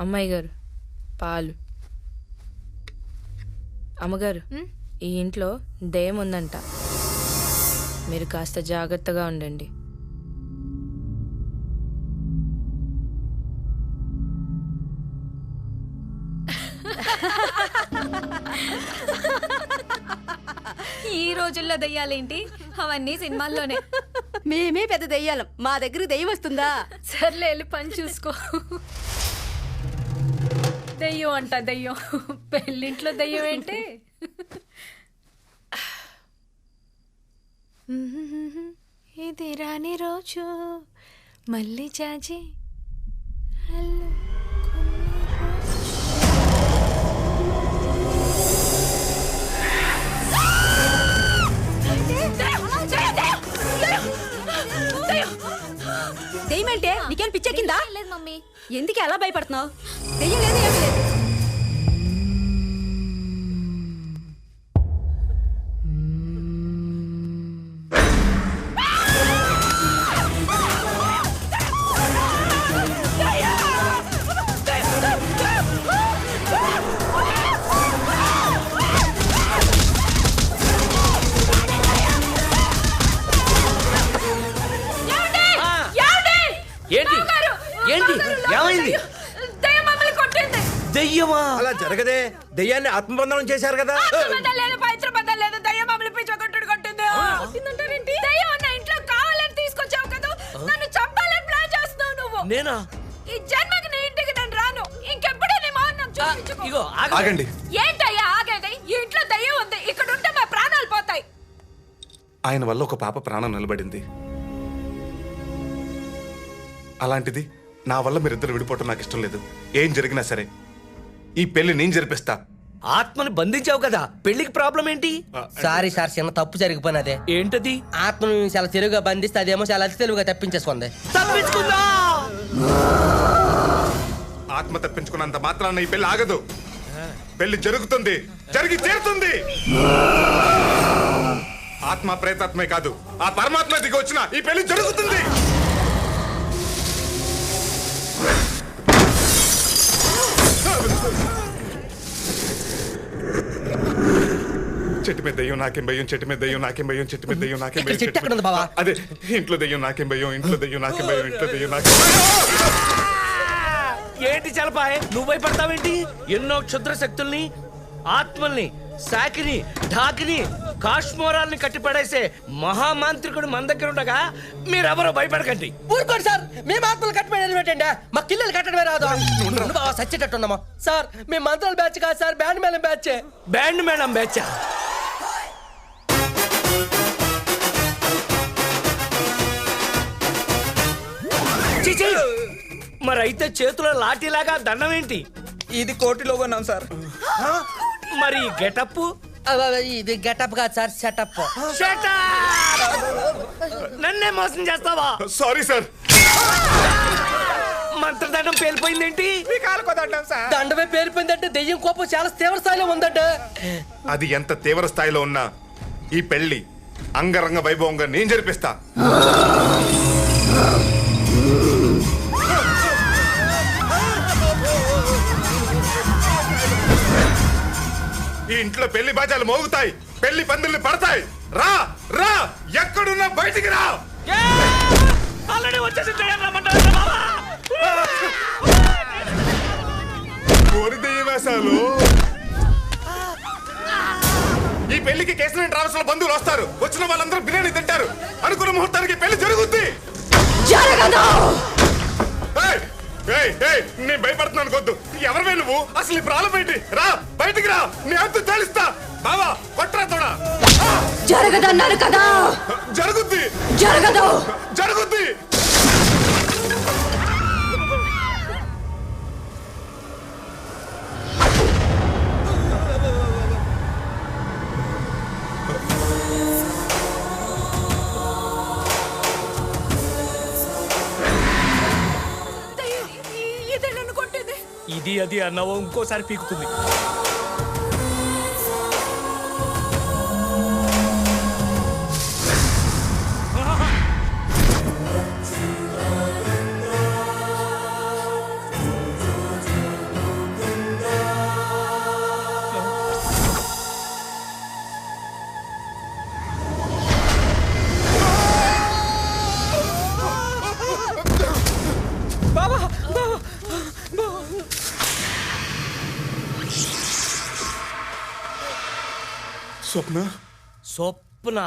అమ్మాయి గారు పాలు. అమ్మగారు ఈ ఇంట్లో దయ్యం ఉందంట. మీరు కాస్త జాగ్రత్తగా ఉండండి. ఈ రోజుల్లో దయ్యాలేంటి? అవన్నీ సినిమాల్లోనే. మేమే పెద్ద దెయ్యాలం. మా దగ్గర దెయ్యం వస్తుందా? సర్లే వెళ్ళి పని చూసుకో. దెయ్యం అంట దెయ్యం. పెళ్ళింట్లో దెయ్యం ఏంటి? ఇది రాని రోజు మళ్ళీ చాచి హలో. దెయ్యం అంటే నీకేం పిచ్చెక్కిందా? లేదు మమ్మీ. ఎందుకు అలా భయపడుతున్నావు? దెయ్యం లేదు ఏమీ లేదు. ఏంటి? ఏంటి? ఏమైంది? దెయ్యమా? అలా జరగదే. దెయ్యాన్ని ఆత్మబంధనం చేశారు కదా. ఆత్మబంధం లేదు పవిత్రబంధం లేదు. దయ్యం మమ్మల్ని పిచ్చ కొట్టుడు కొట్టింది. కొట్టిందంటారేంటి దయ్యం నా ఇంట్లో కావాలని తీసుకొచ్చావు కదా. నన్ను చంపాలని ప్లాన్ చేస్తున్నావు నువ్వు. నేనా? ఈ జన్మకి నీ ఇంటికి నేను రాను. ఇంకెప్పుడు నీ మొహం నాకు ఆ, చూపించుకో. ఇగో ఆగ ఆగండి. ఏంటయ్యా ఆగేది ఈ ఇంట్లో దయ్యం ఉంది. ఇక్కడ ఉంటే మా ప్రాణాలు పోతాయి. ఆయన వల్ల ఒక పాప ప్రాణం నిలబడింది. అలాంటిది నా వల్ల మీరిద్దరు విడిపోవటం నాకు ఇష్టం లేదు. ఏం జరిగినా సరే ఈ పెళ్ళి నేను జరిపిస్తా. ఆత్మని బంధించావు కదా పెళ్ళికి ప్రాబ్లం ఏంటి? సారీ సార్ చిన్న తప్పు జరిగిపోయినదే. ఏంటది? ఆత్మను చాలా తెలుగుగా బంధిస్తే అదేమో చాలా అతి తెలుగుగా తప్పించేసుకుంది. తప్పించుకుందా? ఆత్మ తప్పించుకున్నంత మాత్రాన ఈ పెళ్ళి ఆగదు. పెళ్ళి జరుగుతుంది జరిగి తీరుతుంది. ఆత్మ ప్రేతాత్మే కాదు ఆ పరమాత్మ దిగి వచ్చిన ఈ పెళ్ళి జరుగుతుంది. చెట్టు మీద దయ్యం నాకేం భయం? చెట్టు మీద దయ్యం నాకేం భయం? చెట్టు మీద దయ్యం నాకేం భయం? చెట్టు ఎక్కడ ఉంది బావా? అదే ఇంట్లో దయ్యం నాకేం భయం? ఇంట్లో దయ్యం నాకేం భయం? ఇంట్లో దయ్యం నాకేం ఏంటి చలపాయ్ నువ్వు భయపడతావేంటి? ఎన్నో క్షుద్ర శక్తుల్ని ఆత్మల్ని సాకిని ఢాకిని కాశ్మోరాల్ని కట్టిపడేసే మహామాంత్రికుడు మన దగ్గర ఉండగా మీరెవరో భయపడకండి. ఊరుకోండి సార్. మేము ఆత్మలు కట్టబడి పెట్టండి. మా కిల్లలు కట్టడమే రాదు. ఉండు బావా సచ్చేటట్టు ఉన్నామా సార్ మేము మంత్రాల బ్యాచ్ కాదు సార్ బ్యాండ్ మేళం బ్యాచ్. బ్యాండ్ మేడం బెచ్చా చిచి మరి అయితే చేతిలో లాఠీలాగా దండం ఏంటి? ఇది కోటిలో కొన్నాం సార్. మరి గెటప్ ఇది గెటప్ కాదు సార్ సెటప్. నన్నే మోసం చేస్తావా? Sorry sir మంత్రదండం పేలిపోయిందేంటి? దండమే పేలిపోయిందంటే దెయ్యం కోపం చాలా తీవ్ర స్థాయిలో ఉందంటే. అది ఎంత తీవ్ర స్థాయిలో ఉన్నా ఈ పెళ్ళి అంగరంగ వైభవంగా నేను జరిపిస్తా. ఇంట్లో పెళ్ళి బాజాలు మోగుతాయి. పెళ్ళి పందిళ్ళు పడతాయి. రా రా ఎక్కడున్నా బయటికి రా. ఈ పెళ్ళికి కేసరి ట్రావెల్స్లో బంధువులు వస్తారు. వచ్చిన వాళ్ళందరూ బిర్యానీ తింటారు. అనుకున్న ముహూర్తానికి పెళ్ళి జరుగుద్ది. జరగదు! నేను భయపడుతున్నాను అనుకోద్దు ఎవరివే నువ్వు? అసలు ఈ ప్రాబ్లం ఏంటి? రా బయటికి రా. నీ అంతు తేలిస్తా. బావా కొట్రా తోడా. జరగదన్నారు కదా. జరుగుద్ది. జరగదు. జరుగుద్ది. ఇది అది అన్నావో ఇంకోసారి పీకుతుంది. స్వప్న స్వప్న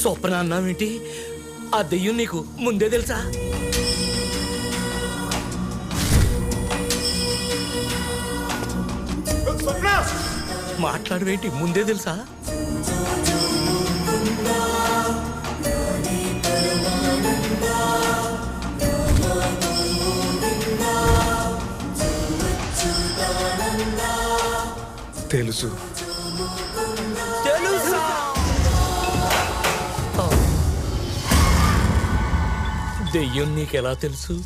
స్వప్న అన్నావేంటి? ఆ దెయ్యం నీకు ముందే తెలుసా? మాట్లాడవేంటి? ముందే తెలుసా? తెలుసు. తెలుసా? దెయ్యం నీకెలా తెలుసు?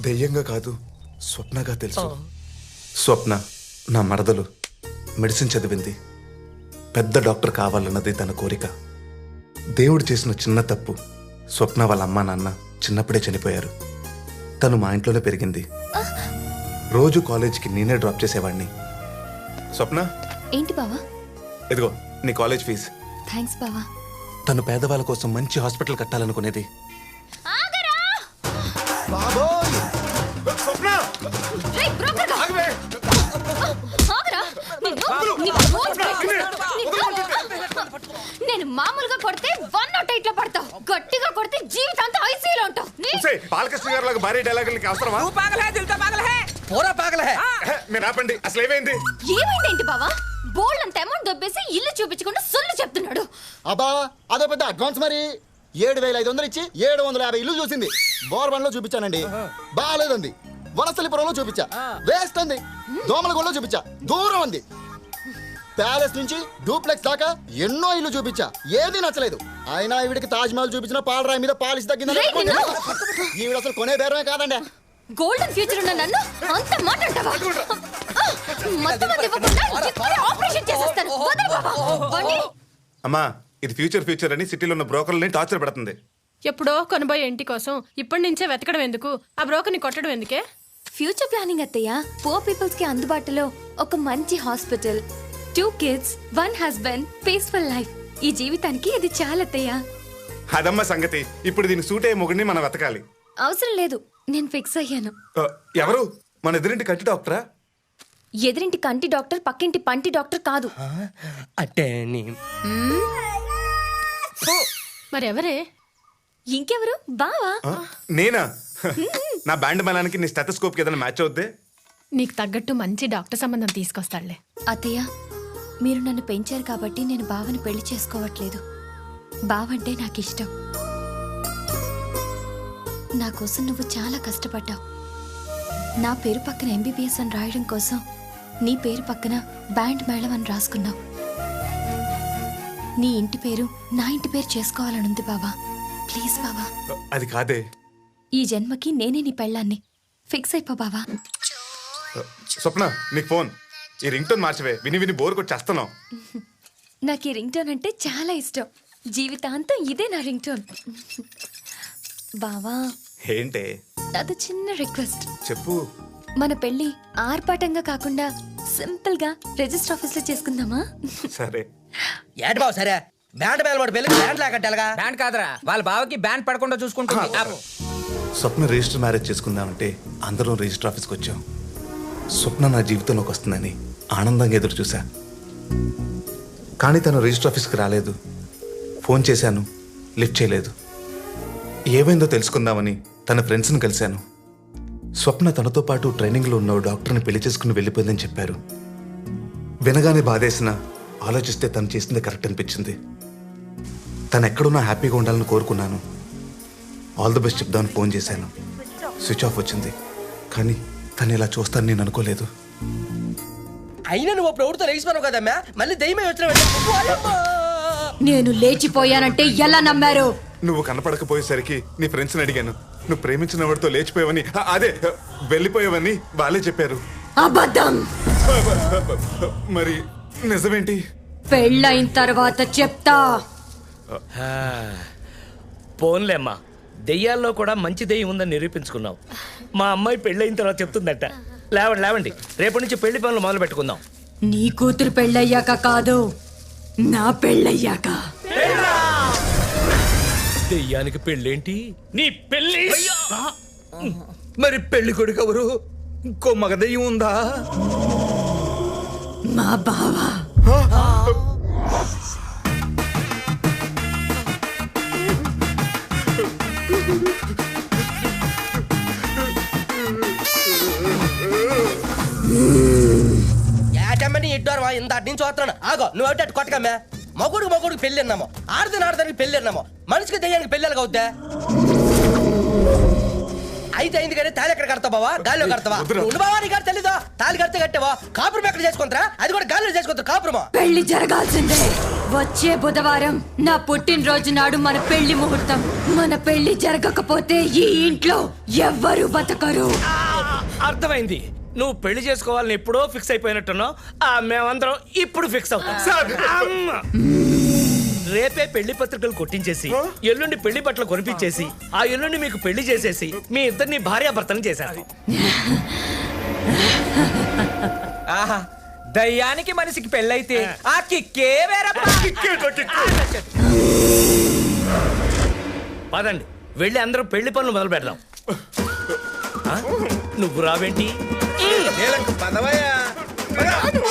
దెయ్యంగా కాదు స్వప్నగా తెలుసు. స్వప్న నా మరదలు మెడిసిన్ చదివింది. పెద్ద డాక్టర్ కావాలన్నది తన కోరిక. దేవుడు చేసిన చిన్న తప్పు స్వప్న వాళ్ళ అమ్మా నాన్న చిన్నప్పుడే చనిపోయారు. తను మా ఇంట్లోనే పెరిగింది. రోజు కాలేజ్కి నేనే డ్రాప్ చేసేవాడిని స్వప్న? ఏంటి బావా? ఇదిగో నీ కాలేజ్ ఫీజు. థ్యాంక్స్ బావా. తను పేదవాళ్ళ కోసం మంచి హాస్పిటల్ కట్టాలనుకునేది. నేను మామూలుగా కొడితే వన్ నాట్ ఎయిట్లో పడతావు. గట్టిగా కొడితే జీవితాంతం ఐసీలో ఉంటావు. బాలకృష్ణ గారు భారీ డైలాగులకి అవసరమా? పోరా పాగలే మీరు అసలు ఏమైంది? ఏమైందేంటి బావా? బోల్డ్ అంత అమౌంట్ దొబ్బేసి ఇల్లు చూపించకుండా సొల్లు చెప్తున్నాడు. అబ్బా అదో పెద్ద అడ్వాన్స్ మరి. ఏడు వేల ఐదు వందలు ఇచ్చి ఏడు వందల యాభై ఇల్లు చూసింది. బోర్బన్లో చూపించానండి బాగాలేదండి. వనస్థలిపురంలో చూపించా. వేస్ట్ ఉంది దోమలగూడలో చూపించా. దూరం ఉంది ప్యాలెస్ నుంచి డూప్లెక్స్ దాకా ఎన్నో ఇల్లు చూపించా. ఏది నచ్చలేదు. అయినా ఈవిడికి తాజ్మహల్ చూపించిన పాలరాయి మీద పాలిసి తగ్గింది ఈవిడ అసలు కొనే బేరమే కాదండి. గోల్డెన్ ఫ్యూచర్ ఉన్న నన్ను అంత మాట అంటావా మొత్తం ఇవ్వకుండా ఇప్పుడే ఆపరేషన్ చేసేస్తాను. వదలు బావా వాణ్ణి అమ్మా ఇది ఫ్యూచర్ ఫ్యూచర్ అని సిటీలో ఉన్న బ్రోకర్లని టార్చర్ పెడుతుంది. ఎప్పుడో కొనబోయే ఇంటి కోసం ఇప్పటి నుంచే వెతకడం ఎందుకు? ఆ బ్రోకర్ని కొట్టడం ఎందుకే? ఫ్యూచర్ ప్లానింగ్ అత్తయ్య పూర్ పీపుల్స్కి అందుబాటులో ఒక మంచి hospital. Two kids one husband peaceful life ఈ జీవితానికి ఇది చాలా అత్తయ్య అదమ్మ సంగతి. ఇప్పుడు దీనికి సూట్ అయ్యే మొగుడిని మనం వెతకాలి. అవసరం లేదు. నేను ఫిక్స్ అయ్యాను. ఆ, ఎవరు? మన ఎదురింటి కట్టి డాక్టరా? ఎదురింటి కంటి డాక్టర్ పక్కింటి పంటి డాక్టర్ కాదు. అంటే నీ మరి ఎవరే ఇంకెవరు? బావా? ఆ, నేనా? నా బ్యాండ్ మేళానికి నీ స్టెథోస్కోప్కి ఏదైనా మ్యాచ్ అవుద్దే? నీకు తగ్గట్టు మంచి డాక్టర్ సంబంధం తీసుకొస్తాడులే. అత్తయ్య మీరు నన్ను పెంచారు కాబట్టి నేను బావని పెళ్ళి చేసుకోవట్లేదు. బావంటే నాకు ఇష్టం నా కోసం నువ్వు చాలా కష్టపడ్డావు. నా పేరు పక్కన ఎంబీబీఎస్ అని రాయడం కోసం నీ పేరు పక్కన బ్యాండ్ మేళం అని రాసుకున్నావు. నీ ఇంటి పేరు నా ఇంటి పేరు చేసుకోవాలనుంది బావా. ప్లీజ్ బావా. ఆ, అది కాదే. ఈ జన్మకి నేనే నీ పెళ్ళాన్ని. ఫిక్స్ అయిపో బావా. ఆ, స్వప్న నీకు ఫోన్. ఈ రింగ్ టోన్ మార్చవే. విని విని బోర్ కొట్టి చేస్తున్నావు నాకు ఈ రింగ్ టోన్ అంటే చాలా ఇష్టం. జీవితాంతం ఇదే నా రింగ్ టోన్ బావా. ఏంటే? అది చిన్న రిక్వెస్ట్. చెప్పు. మన పెళ్ళి ఆర్పాటంగా కాకుండా సింపుల్గా రిజిస్టర్ ఆఫీస్లో చేసుకుందామా? సరే. ఏటి బావ సరే? బ్యాండ్ మేల వాడు పెళ్ళి బ్యాండ్ లాగట్టాలుగా బ్యాండ్ కాదురా. వాళ్ళ బావకి బ్యాండ్ పడకుండా చూసుకుంటుంది. ఆపు. స్వప్న రిజిస్టర్ మ్యారేజ్ చేసుకుందామంటే అందరం రిజిస్టర్ ఆఫీస్కి వచ్చాం. స్వప్న నా జీవితంలోకి వస్తుందని ఆనందంగా ఎదురు చూశా. కానీ తను రిజిస్టర్ ఆఫీస్కి రాలేదు. ఫోన్ చేశాను. లిఫ్ట్ చేయలేదు. ఏమైందో తెలుసుకుందామని తన ఫ్రెండ్స్ని కలిశాను. స్వప్న తనతో పాటు ట్రైనింగ్లో ఉన్న డాక్టర్ని పెళ్ళి చేసుకుని వెళ్ళిపోయిందని చెప్పారు. వినగానే బాధేసిన ఆలోచిస్తే తను చేసింది కరెక్ట్ అనిపించింది. తను ఎక్కడున్నా హ్యాపీగా ఉండాలని కోరుకున్నాను. ఆల్ ది బెస్ట్ చెప్దామని ఫోన్ చేశాను. స్విచ్ ఆఫ్ వచ్చింది. కానీ తను ఇలా చూస్తాను నేను అనుకోలేదు. అయినా నువ్వు ప్రవృత్తి లేచిపోయావు కదమ్మా? మళ్ళీ దయ్యమే వచ్చిన నేను లేచిపోయానంటే ఎలా నమ్మారు? నువ్వు కనపడకపోయేసరికి నీ ఫ్రెండ్స్ని అడిగాను. నువ్వు ప్రేమించిన వాడితో లేచిపోయావని. ఆ, అదే వెళ్ళిపోయావని వాళ్ళే చెప్పారు. అబద్ధం! మరి నిజమేంటి? పెళ్ళైన తర్వాత చెప్తా. హా. పోన్లేమ్మా. దెయ్యాల్లో కూడా మంచి దెయ్యం ఉందని నిరూపించుకున్నావు. మా అమ్మాయి పెళ్ళయిన తర్వాత చెప్తుందట. లేవండి లేవండి. రేపటి నుంచి పెళ్ళి పనులు మొదలు పెట్టుకుందాం నీ కూతురు పెళ్ళయ్యాక కాదు నా పెళ్ళయ్యాక. దెయ్యానికి పెళ్ళేంటి? నీ పెళ్ళి! మరి పెళ్ళి కొడుకు ఎవరు ఇంకో మగ దెయ్యం ఉందా? మా బావ. ఏటమ్మని ఇడ్డారు ఇంత అటు నుంచి వస్తున్నాను. ఆగో నువ్వు ఒకటి అటు కొట్టకమ్మే మగుడికి మగుడికి పెళ్ళి అన్నాము ఆడదాని ఆడదానికి పెళ్ళి అన్నాము మనిషికి దయ్యానికి పెళ్ళి అవుద్దా అయితే అయింది కానీ తాళి ఎక్కడ కడతావు బావా? గాల్లో కడతావా? ఉండు బావా నీకు తెలీదా తాళి కడితే కట్టావా? కాపురం ఎక్కడ చేసుకుంటారా? అది కూడా గాల్లో చేసుకుంటారు కాపురమా? పెళ్ళి జరగాల్సిందే. వచ్చే బుధవారం నా పుట్టినరోజు నాడు మన పెళ్ళి ముహూర్తం. మన పెళ్ళి జరగకపోతే ఈ ఇంట్లో ఎవ్వరు బతకరు. అర్థమైంది. నువ్వు పెళ్ళి చేసుకోవాలని ఎప్పుడో ఫిక్స్ అయిపోయినట్టున్నావు. ఆ మేమందరం ఇప్పుడు ఫిక్స్ అవుతాం. అమ్మ. రేపే పెళ్ళి పత్రికలు కొట్టించేసి ఎల్లుండి పెళ్ళి బట్టలు కొనిపించేసి ఆ ఎల్లుండి మీకు పెళ్ళి చేసేసి మీ ఇద్దరిని భార్యాభర్తలు చేశారు ఆహా దయ్యానికి మనిషికి పెళ్ళైతే ఆ. కిక్కే వేరప్ప. పదండి వెళ్ళి అందరం పెళ్ళి పనులు మొదలు పెడదాం ఆ? నువ్వు రావేంటి? పదవయ్యా.